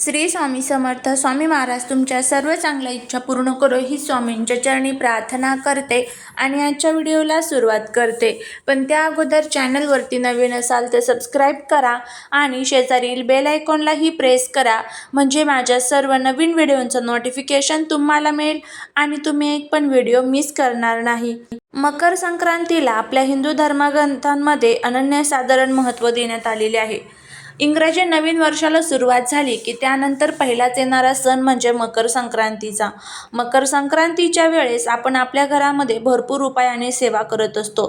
श्री स्वामी समर्थ. स्वामी महाराज तुमच्या सर्व चांगल्या इच्छा पूर्ण करो. ही स्वामींच्या चरणी प्रार्थना करते आणि आजच्या व्हिडिओला सुरुवात करते. पण त्या अगोदर चॅनलवरती नवीन असाल तर सबस्क्राईब करा आणि शेजारील बेल आयकॉनलाही प्रेस करा. म्हणजे माझ्या सर्व नवीन व्हिडिओंचं नोटिफिकेशन तुम्हाला मिळेल आणि तुम्ही एक पण व्हिडिओ मिस करणार नाही. मकर संक्रांतीला आपल्या हिंदू धर्मग्रंथांमध्ये अनन्यसाधारण महत्त्व देण्यात आलेले आहे. इंग्रजी नवीन वर्षाला सुरुवात झाली की त्यानंतर पहिलाच येणारा सण म्हणजे मकर संक्रांतीचा. मकर संक्रांतीच्या वेळेस आपण आपल्या घरामध्ये भरपूर उपायाने सेवा करत असतो.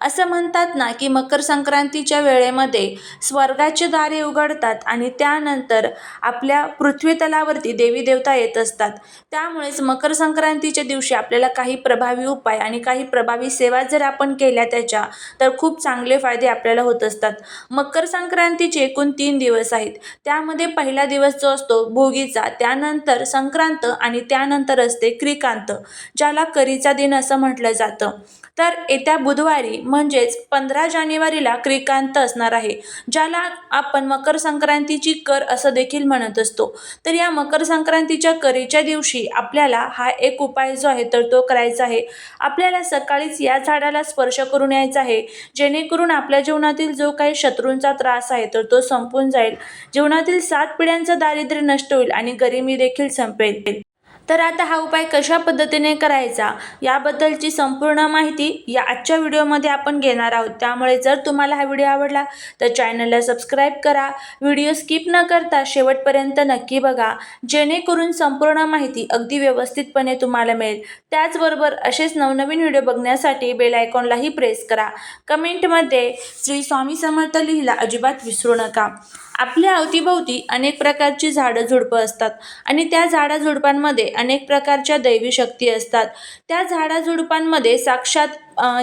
असं म्हणतात ना की मकर संक्रांतीच्या वेळेमध्ये स्वर्गाचे दारे उघडतात आणि त्यानंतर आपल्या पृथ्वी तलावरती देवी देवता येत असतात. त्यामुळेच मकर संक्रांतीच्या दिवशी आपल्याला काही प्रभावी उपाय आणि काही प्रभावी सेवा जर आपण केल्या त्याच्या तर खूप चांगले फायदे आपल्याला होत असतात. मकर संक्रांतीचे एकूण तीन दिवस आहेत. त्यामध्ये पहिला दिवस जो असतो भोगीचा त्यानंतर संक्रांत आणि त्यानंतर असते क्रिकांत ज्याला करीचा दिन असं म्हटलं जातं. तर येत्या बुधवारी म्हणजेच पंधरा जानेवारीला क्रिकांत असणार आहे ज्याला आपण मकर संक्रांतीची कर असं देखील म्हणत असतो. तर या मकर संक्रांतीच्या करीच्या दिवशी आपल्याला हा एक उपाय जो आहे तर तो करायचा आहे. आपल्याला सकाळीच या झाडाला स्पर्श करून यायचा आहे जेणेकरून आपल्या जीवनातील जो काही शत्रूंचा त्रास आहे तर तो सम संपून जाईल. जीवनातील सात पिढ्यांचं दारिद्र्य नष्ट होईल आणि गरिबी देखील संपेल. तर आता हा उपाय कशा पद्धतीने करायचा याबद्दलची संपूर्ण माहिती या आजच्या व्हिडिओमध्ये आपण घेणार आहोत. त्यामुळे जर तुम्हाला हा व्हिडिओ आवडला तर चॅनलला सबस्क्राईब करा. व्हिडिओ स्किप न करता शेवटपर्यंत नक्की बघा. जेणेकरून संपूर्ण माहिती अगदी व्यवस्थितपणे तुम्हाला मिळेल. त्याचबरोबर असेच नवनवीन व्हिडिओ बघण्यासाठी बेल आयकॉनलाही प्रेस करा. कमेंटमध्ये श्री स्वामी समर्थ लिहिला अजिबात विसरू नका. आपल्या अवतीभोवती अनेक प्रकारची झाडं झुडपं असतात. आणि त्या झाडाझुडपांमध्ये अनेक प्रकारच्या दैवी शक्ती असतात. त्या झाडाझुडपांमध्ये साक्षात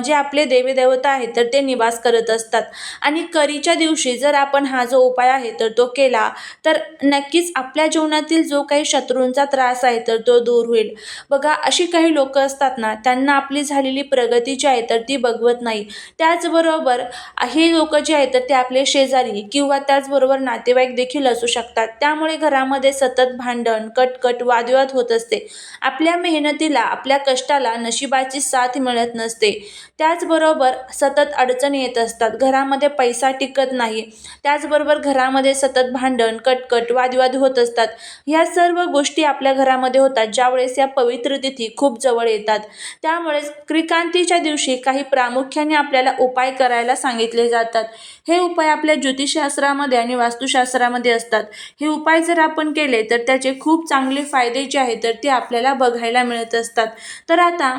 जे आपले देवीदेवता आहेत तर ते निवास करत असतात. आणि करीच्या दिवशी जर आपण हा जो उपाय आहे तर तो केला तर नक्कीच आपल्या जीवनातील जो काही शत्रूंचा त्रास आहे तर तो दूर होईल. बघा अशी काही लोक असतात ना त्यांना आपली झालेली प्रगती जी आहे तर ती बघवत नाही. त्याचबरोबर हे लोक जे आहेत तर ते आपले शेजारी किंवा त्याचबरोबर नातेवाईक देखील असू शकतात. त्यामुळे घरामध्ये सतत भांडण कटकट वादविवाद होत असते. आपल्या मेहनतीला आपल्या कष्टाला नशिबाची साथ मिळत नसते. त्याचबरोबर सतत अडचणी येत असतात. घरामध्ये पैसा टिकत नाही. त्याचबरोबर घरामध्ये सतत भांडण कटकट वादविवाद होत असतात. ह्या सर्व गोष्टी आपल्या घरामध्ये होतात. ज्यावेळेस या पवित्र तिथी खूप जवळ येतात. त्यामुळेच क्रिकांतीच्या दिवशी काही प्रामुख्याने आपल्याला उपाय करायला सांगितले जातात. हे उपाय आपल्या ज्योतिषशास्त्रामध्ये आणि वास्तुशास्त्रामध्ये असतात. हे उपाय जर आपण केले तर त्याचे खूप चांगले फायदे जे आहेत तर ते आपल्याला बघायला मिळत असतात. तर आता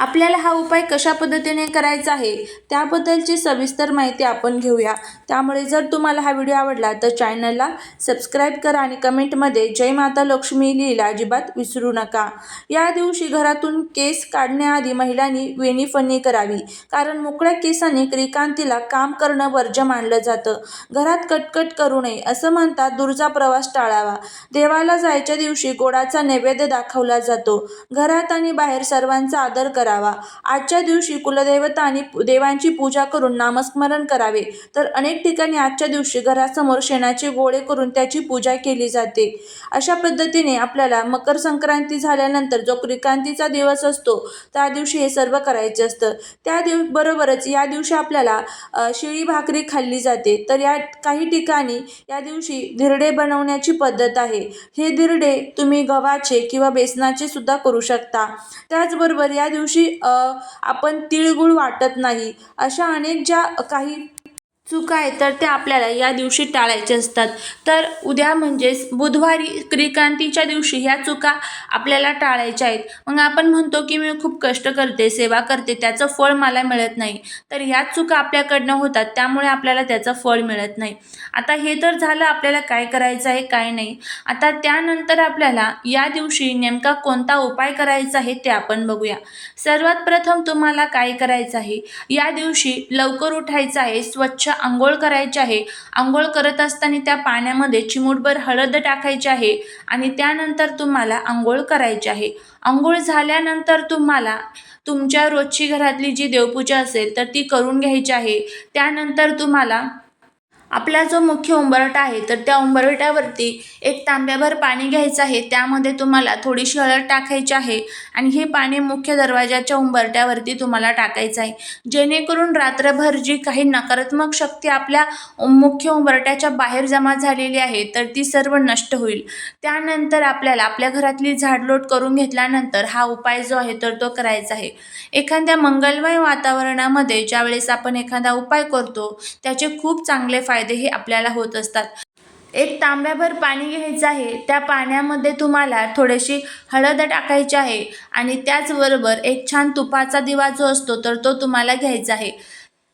आपल्याला हा उपाय कशा पद्धतीने करायचा आहे त्याबद्दलची सविस्तर माहिती आपण घेऊया. त्यामुळे जर तुम्हाला हा व्हिडिओ आवडला तर चॅनलला सबस्क्राईब करा आणि कमेंटमध्ये जय माता लक्ष्मी लिहिला अजिबात विसरू नका. या दिवशी घरातून केस काढण्याआधी महिलांनी वेणीफणी करावी कारण मोकळ्या केसाने क्रिकांतीला काम करणं वर्ज्य मानलं जातं. घरात कटकट करू नये असं म्हणतात दूरचा प्रवास टाळावा. देवाला जायच्या दिवशी गोडाचा नैवेद्य दाखवला जातो. घरात आणि बाहेर सर्वांचा आदर करावा. आजच्या दिवशी कुलदेवता आणि देवांची पूजा करून नामस्मरण करावे. तर अनेक ठिकाणी आजच्या दिवशी घरासमोर शेणाचे गोळे करून त्याची पूजा केली जाते. अशा पद्धतीने आपल्याला मकर संक्रांती झाल्यानंतर जो क्रिकांतीचा दिवस असतो त्या दिवशी हे सर्व करायचे असतं. त्या दिव बरोबरच या दिवशी आपल्याला शिळी भाकरी खाल्ली जाते. तर या काही ठिकाणी या दिवशी धिरडे बनवण्याची पद्धत आहे. हे धिरडे तुम्ही गव्हाचे किंवा बेसनाचे सुद्धा करू शकता. त्याचबरोबर या दिवशी अशी आपण तिळगुळ वाटत नाही. अशा अनेक ज्या काही चुका आहेत तर त्या आपल्याला या दिवशी टाळायच्या असतात. तर उद्या म्हणजेच बुधवारी क्रिकांतीच्या दिवशी ह्या चुका आपल्याला टाळायच्या आहेत. मग आपण म्हणतो की मी खूप कष्ट करते सेवा करते त्याचं फळ मला मिळत नाही. तर ह्याच चुका आपल्याकडनं होतात त्यामुळे आपल्याला त्याचं फळ मिळत नाही. आता हे तर झालं आपल्याला काय करायचं आहे काय नाही. आता त्यानंतर आपल्याला या दिवशी नेमका कोणता उपाय करायचा आहे ते आपण बघूया. सर्वात प्रथम तुम्हाला काय करायचं आहे? या दिवशी लवकर उठायचं आहे स्वच्छ आंघोळ करायची आहे. आंघोळ करत असताना त्या पाण्यामध्ये चिमूटभर हळद टाकायची आहे आणि त्यानंतर तुम्हाला आंघोळ करायची आहे. आंघोळ झाल्यानंतर तुम्हाला तुमच्या रोजची घरातली जी देवपूजा असेल तर ती करून घ्यायची आहे. त्यानंतर तुम्हाला आपला जो मुख्य उंबरठा आहे तर त्या उंबरठ्यावरती एक तांब्याभर पाणी घ्यायचं आहे. त्यामध्ये तुम्हाला थोडीशी हळद टाकायची आहे आणि हे पाणी मुख्य दरवाजाच्या उंबरठ्यावरती तुम्हाला टाकायचं आहे. जेणेकरून रात्रभर जी काही नकारात्मक शक्ती आपल्या मुख्य उंबरठ्याच्या बाहेर जमा झालेली आहे तर ती सर्व नष्ट होईल. त्यानंतर आपल्याला आपल्या घरातली झाडलोट करून घेतल्यानंतर हा उपाय जो आहे तर तो करायचा आहे. एखाद्या मंगलमय वातावरणामध्ये ज्यावेळेस आपण एखादा उपाय करतो त्याचे खूप चांगले फायदे फायदेही आपल्याला होत असतात. एक तांब्याभर पाणी घ्यायचं आहे त्या पाण्यामध्ये तुम्हाला थोडीशी हळद टाकायची आहे आणि त्याचबरोबर एक छान तुपाचा दिवा जो असतो तर तो तुम्हाला घ्यायचा आहे.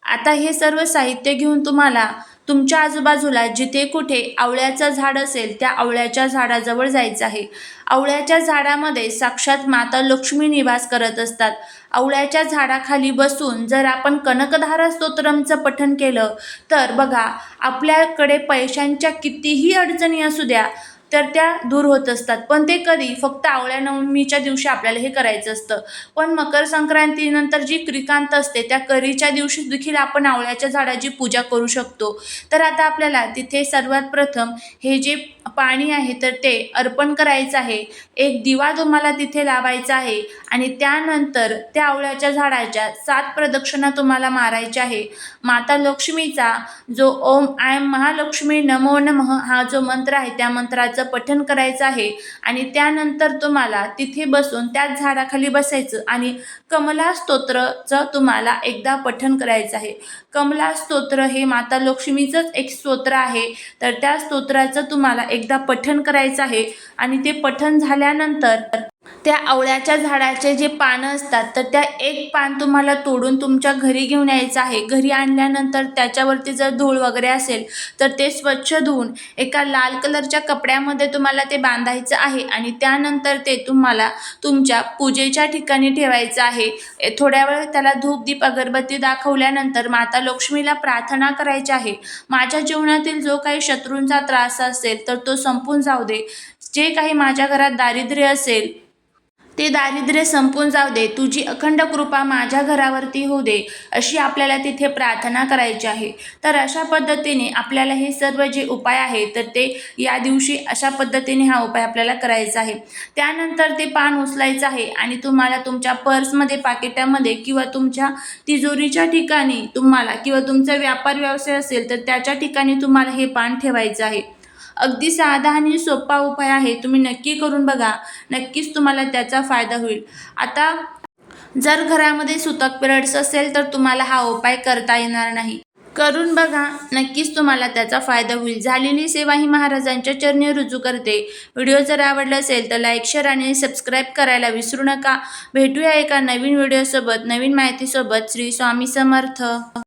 आता हे सर्व साहित्य घेऊन तुम्हाला तुमच्या आजूबाजूला जिथे कुठे आवळ्याचं झाड असेल त्या आवळ्याच्या झाडाजवळ जायचं आहे. आवळ्याच्या झाडामध्ये साक्षात माता लक्ष्मी निवास करत असतात. आवळ्याच्या झाडाखाली बसून जर आपण कनकधारा स्तोत्रमचं पठण केलं तर बघा आपल्याकडे पैशांच्या कितीही अडचणी असू द्या तर त्या दूर होत असतात. पण ते कधी फक्त आवळ्या नवमीच्या दिवशी आपल्याला हे करायचं असतं. पण मकर संक्रांतीनंतर जी क्रिकांत असते त्या करीच्या दिवशी देखील आपण आवळ्याच्या झाडाची पूजा करू शकतो. तर आता आपल्याला तिथे सर्वात प्रथम हे जे पाणी आहे तर ते अर्पण करायचं आहे. एक दिवा तुम्हाला तिथे लावायचा आहे आणि त्यानंतर त्या आवळ्याच्या झाडाच्या सात प्रदक्षिणा तुम्हाला मारायच्या आहे. माता लक्ष्मीचा जो ओम आय महालक्ष्मी नमो नमः हा जो मंत्र आहे त्या मंत्राचा पठण करायचं आहे आणि त्यानंतर तुम्हाला तिथे बसून त्याच झाडाखाली बसायचं आणि कमला स्तोत्रचं तुम्हाला एकदा पठण करायचं आहे. कमला स्तोत्र हे माता लक्ष्मीचंच एक स्तोत्र आहे. तर त्या स्तोत्राचं तुम्हाला एकदा पठण करायचं आहे आणि ते पठण झाल्यानंतर त्या आवळ्याच्या झाडाचे जे पानं असतात तर त्या एक पान तुम्हाला तोडून तुमच्या घरी घेऊन यायचं आहे. घरी आणल्यानंतर त्याच्यावरती जर धूळ वगैरे असेल तर ते स्वच्छ धुवून एका लाल कलरच्या कपड्यामध्ये तुम्हाला ते बांधायचं आहे आणि त्यानंतर ते तुम्हाला तुमच्या पूजेच्या ठिकाणी ठेवायचं आहे. थोड्या वेळ त्याला धूप दीप अगरबत्ती दाखवल्यानंतर माता लक्ष्मीला प्रार्थना करायची आहे. माझ्या जीवनातील जो काही शत्रूंचा त्रास असेल तर तो संपून जाऊ दे. जे काही माझ्या घरात दारिद्र्य असेल ते दारिद्र्य संपून जाऊ दे तुझी अखंड कृपा माझ्या घरावरती होऊ दे अशी आपल्याला तिथे प्रार्थना करायची आहे. तर अशा पद्धतीने आपल्याला हे सर्व जे उपाय आहे तर ते या दिवशी अशा पद्धतीने हा उपाय आपल्याला करायचा आहे. त्यानंतर ते पान उचलायचं आहे आणि तुम्हाला तुमच्या पर्समध्ये पाकिटामध्ये किंवा तुमच्या तिजोरीच्या ठिकाणी तुम्हाला किंवा तुमचा व्यापार व्यवसाय असेल तर त्याच्या ठिकाणी तुम्हाला हे पान ठेवायचं आहे. अगदी साधा आणि सोपा उपाय आहे. तुम्ही नक्की करून बघा. नक्कीच तुम्हाला त्याचा फायदा होईल. आता जर घरामध्ये सुतक पिरियड्स असेल तर तुम्हाला हा उपाय करता येणार नाही. करून बघा. नक्कीच तुम्हाला त्याचा फायदा होईल. झालेली सेवा ही महाराजांच्या चरणी रुजू करते. व्हिडिओ जर आवडला असेल तर लाईक शेअर आणि सबस्क्राईब करायला विसरू नका. भेटूया एका नवीन व्हिडिओसोबत नवीन माहितीसोबत. श्री स्वामी समर्थ.